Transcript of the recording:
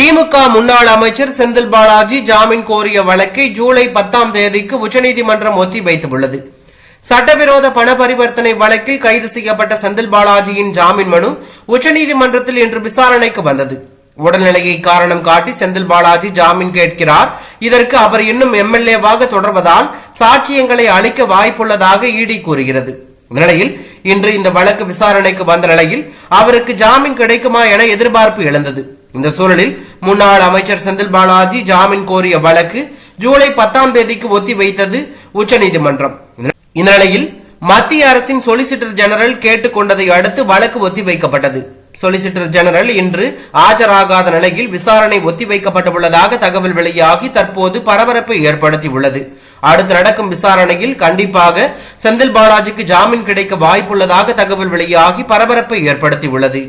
திமுக முன்னாள் அமைச்சர் செந்தில் பாலாஜி ஜாமீன் கோரிய வழக்கை ஜூலை பத்தாம் தேதிக்கு உச்சநீதிமன்றம் ஒத்திவைத்துள்ளது. சட்டவிரோத பண பரிவர்த்தனை வழக்கில் கைது செய்யப்பட்ட செந்தில் பாலாஜியின் ஜாமீன் மனு உச்சநீதிமன்றத்தில் இன்று விசாரணைக்கு வந்தது. உடல்நிலையை காரணம் காட்டி செந்தில் பாலாஜி ஜாமீன் கேட்கிறார். இதற்கு அவர் இன்னும் எம்எல்ஏவாக தொடர்வதால் சாட்சியங்களை அளிக்க வாய்ப்புள்ளதாக இடி கூறுகிறது. இந்நிலையில் இன்று இந்த வழக்கு விசாரணைக்கு வந்த நிலையில் அவருக்கு ஜாமீன் கிடைக்குமா என எதிர்பார்ப்பு எழுந்தது. இந்த சூழலில் முன்னாள் அமைச்சர் செந்தில் பாலாஜி ஜாமீன் கோரிய வழக்கு ஜூலை பத்தாம் தேதிக்கு ஒத்தி வைத்தது உச்சநீதிமன்றம். இந்நிலையில் மத்திய அரசின் சொலிசிட்டர் ஜெனரல் கேட்டுக்கொண்டதை அடுத்து வழக்கு ஒத்திவைக்கப்பட்டது. சொலிசிட்டர் ஜெனரல் இன்று ஆஜராகாத நிலையில் விசாரணை ஒத்திவைக்கப்பட்டுள்ளதாக தகவல் வெளியாகி தற்போது பரபரப்பை ஏற்படுத்தியுள்ளது. அடுத்து நடக்கும் விசாரணையில் கண்டிப்பாக செந்தில் பாலாஜிக்கு ஜாமீன் கிடைக்க வாய்ப்புள்ளதாக தகவல் வெளியாகி பரபரப்பை ஏற்படுத்தியுள்ளது.